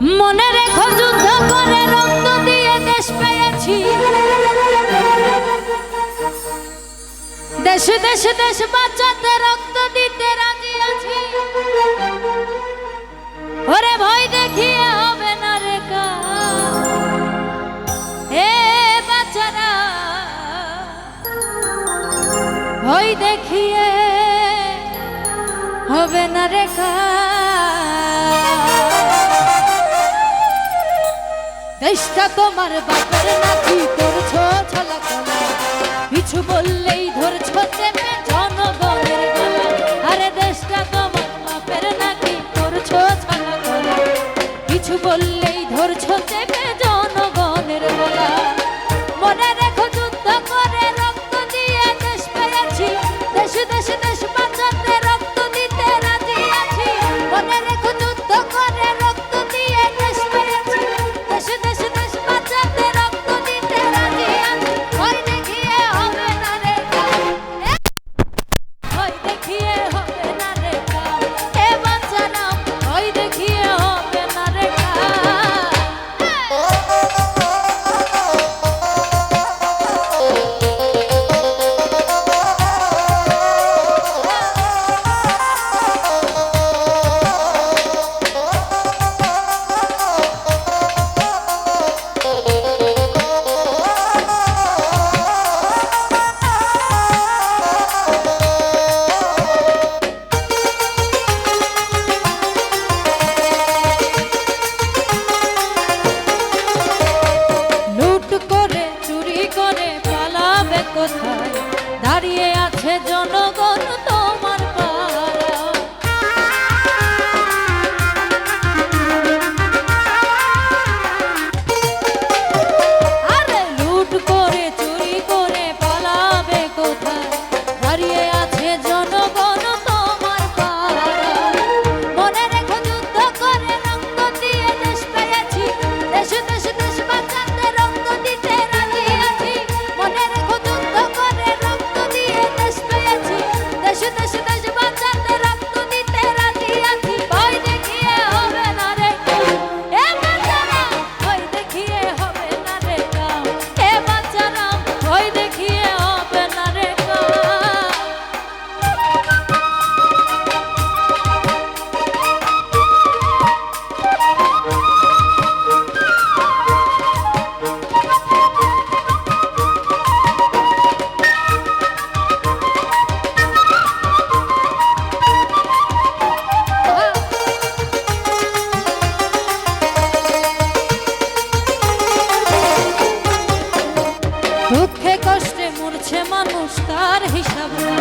মনে রেখো যুদ্ধ করে রক্ত দিয়ে দেশ পেয়েছি। দেশে দেশে দেশ বাঁচাতে রক্ত দিতে রাজি আছি। ওরে ভয় দেখিয়ে হবে না রে হে বাচ্চারা, ভয় দেখিয়ে হবে না রেখা আইসটা তোমার বাপের নাকি করছ? ছলা কিছু বললেই ধরে কথায়? দাঁড়িয়ে হিসাব